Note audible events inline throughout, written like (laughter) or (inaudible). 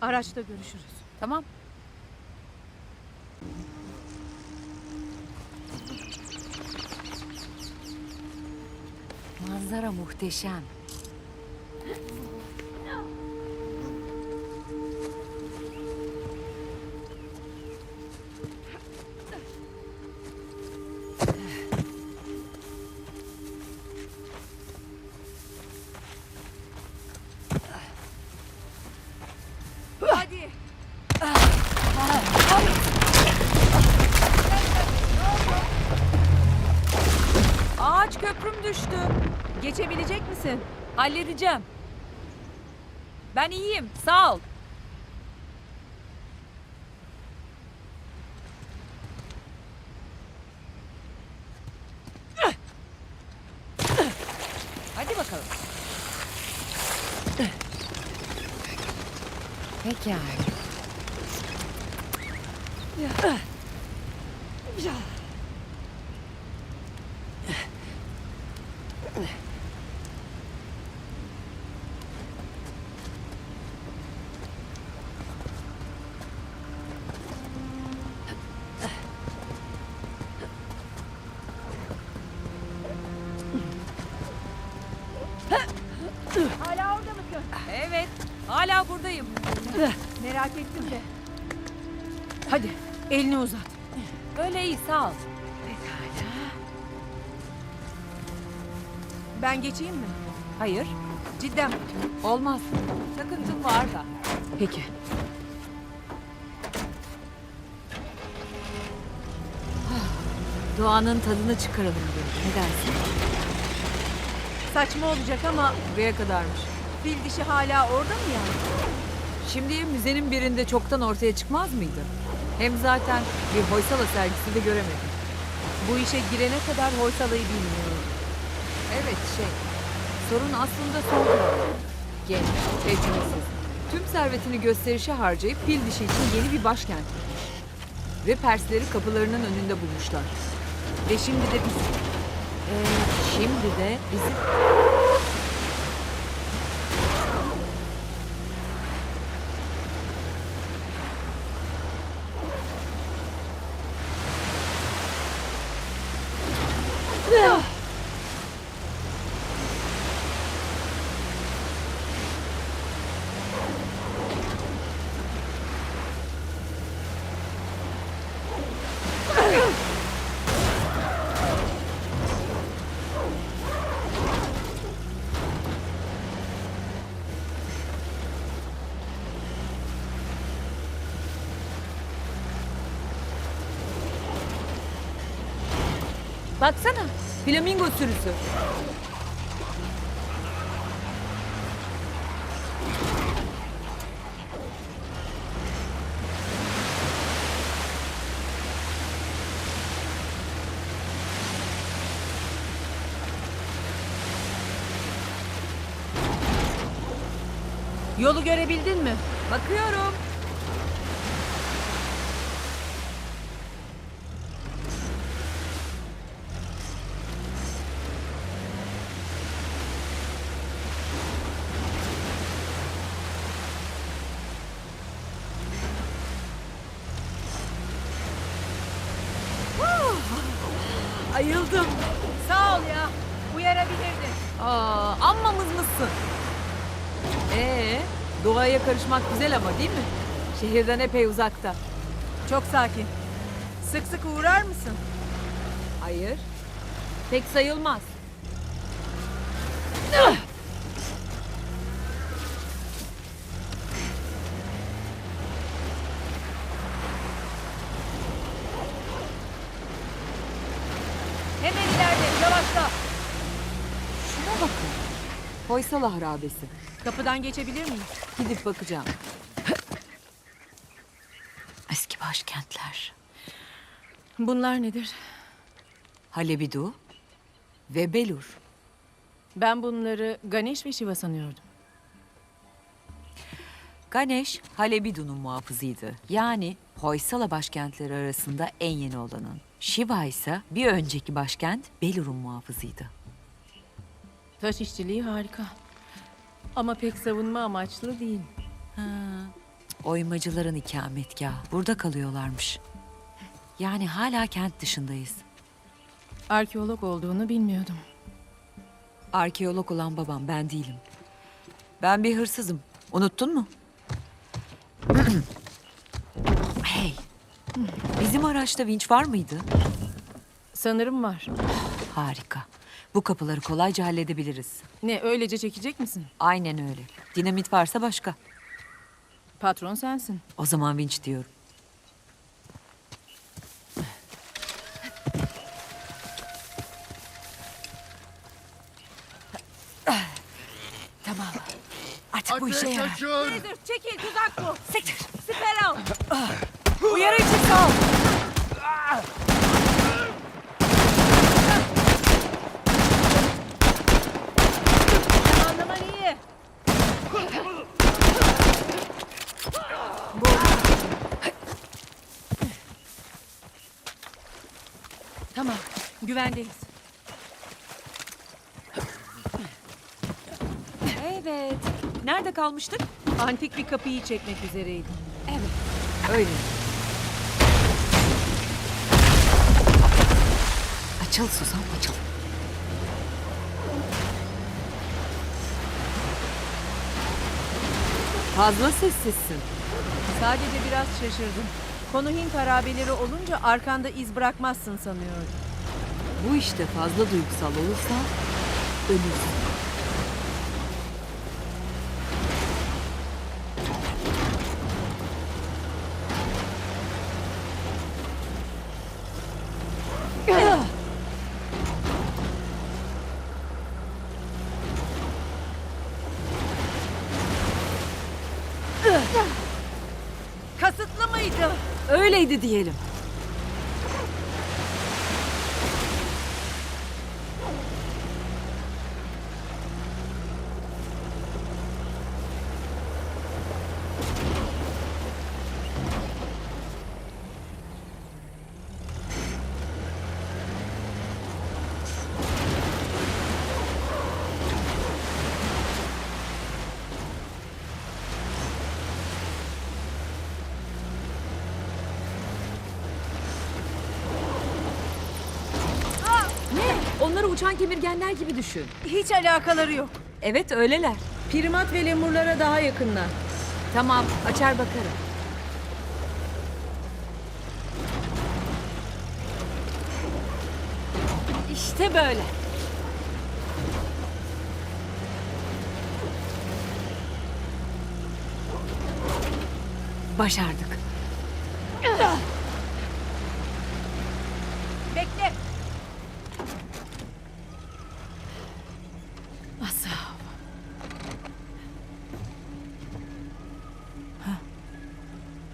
Araçta görüşürüz. Tamam. Manzara muhteşem. Misin? Halledeceğim. Ben iyiyim. Sağ ol. Hadi bakalım. Pekala. Hala Merak ettim de. Hadi elini uzat. Böyle iyi sağ ol. Ben geçeyim mi? Hayır. Cidden? Olmaz. Takıntım var da. Peki. Doğanın tadını çıkaralım diyorum. Ne dersin? Saçma olacak ama Buraya kadarmış. fil dişi hala orada mı yani? Şimdiye müzenin birinde çoktan ortaya çıkmaz mıydı? Hem zaten bir Hoysala sergisi de göremedim. Bu işe girene kadar Hoysala'yı bilmiyorum. Evet şey, sorun aslında son. Genç, tecrübesiz. Tüm servetini gösterişe harcayıp fil dişi için yeni bir başkent kurmuş. Ve Persleri kapılarının önünde bulmuşlar. Ve şimdi de biz... Ee, şimdi de bizi... Baksana, flamingo sürüsü. Yolu görebildin mi? Bakıyorum. Ayıldım. Sağ ol ya. Uyarabilirdin. Aa, amma mızmızsın. Ee, doğaya karışmak güzel ama değil mi? Şehirden epey uzakta. Çok sakin. Sık sık uğrar mısın? Hayır. Pek sayılmaz. Hemen ileride. Yavaşla. Hoysala harabesi. Kapıdan geçebilir miyim? Gidip bakacağım. (laughs) Eski başkentler. Bunlar nedir? Halebidu ve Belur. Ben bunları Ganesh ve Shiva sanıyordum. Ganesh, Halebidu'nun muhafızıydı. Yani Hoysala başkentleri arasında en yeni olanın. Shiva ise bir önceki başkent Belur'un muhafızıydı. Taş işçiliği harika. Ama pek savunma amaçlı değil. Ha, Oymacıların ikametgahı. Burada kalıyorlarmış. Yani hala kent dışındayız. Arkeolog olduğunu bilmiyordum. Arkeolog olan babam ben değilim. Ben bir hırsızım. Unuttun mu? (clears throat) hey. Bizim araçta vinç var mıydı? Sanırım var. Harika. Bu kapıları kolayca halledebiliriz. Ne öylece çekecek misin? Aynen öyle. Dinamit varsa başka. Patron sensin. O zaman vinç diyorum. Tamam. Artık bu işe yarar. Çekil tuzak bu. Siktir. Siper al. Uyarı için sağ ol. Anlaman iyi. Tamam. Güvendeyiz. Evet. Nerede kalmıştık? Antik bir kapıyı çekmek üzereydim. Evet. Öyle. Açıl Susam açıl. Fazla sessizsin. Sadece biraz şaşırdım. Konu Hint harabeleri olunca arkanda iz bırakmazsın sanıyordum. Bu işte fazla duygusal olursa ölürsün. Kasıtlı mıydı? Öyleydi diyelim. Uçan kemirgenler gibi düşün. Hiç alakaları yok. Evet öyleler. Primat ve lemurlara daha yakınlar. Tamam açar bakarım. İşte böyle. Başardık.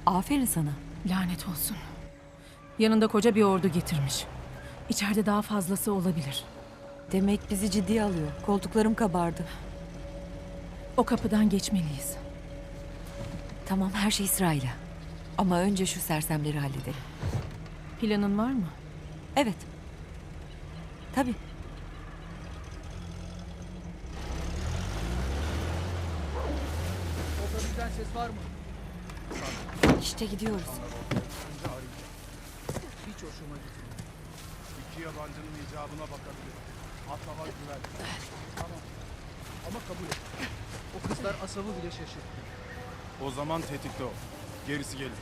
Aferin sana. Lanet olsun. Yanında koca bir ordu getirmiş. İçeride daha fazlası olabilir. Demek bizi ciddiye alıyor. Koltuklarım kabardı. O kapıdan geçmeliyiz. Tamam her şey sırayla. Ama önce şu sersemleri halledelim. Planın var mı? Evet. Tabii. İşte gidiyoruz. Hiç hoşuma gitmiyor. İki yabancının icabına bakabilir. Atlama güven. Tamam. Ama kabul et. O kızlar asabı bile şaşırttı. O zaman tetikte ol. Gerisi gelir.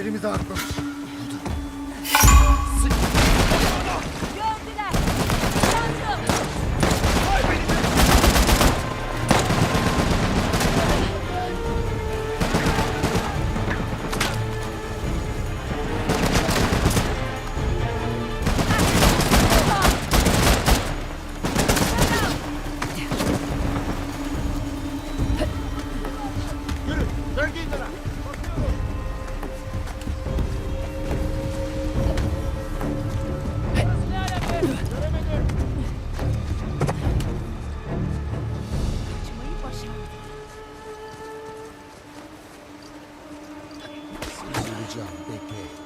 Elimizi atlamış. John Big Head.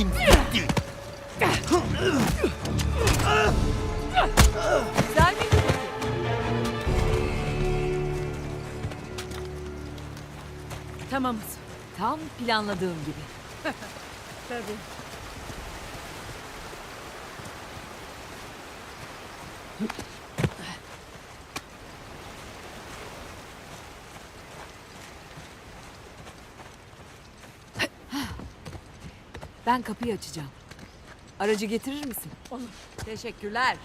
Bitti. Güzel miydi? Tamamız. Tam planladığım gibi. (laughs) Tabii. Ben kapıyı açacağım. Aracı getirir misin? Olur. Teşekkürler.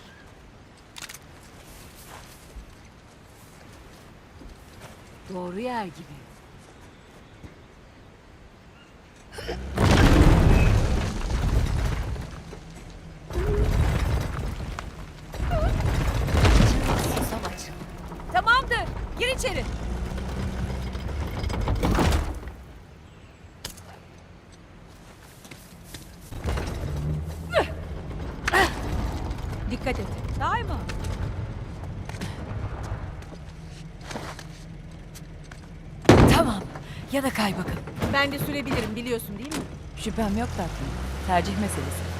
Doğru yer gibi. Tamamdır. Gir içeri. Dikkat et. Daima. Tamam. Ya da kay bakalım. Ben de sürebilirim biliyorsun değil mi? Şüphem yok tatlım. Tercih meselesi.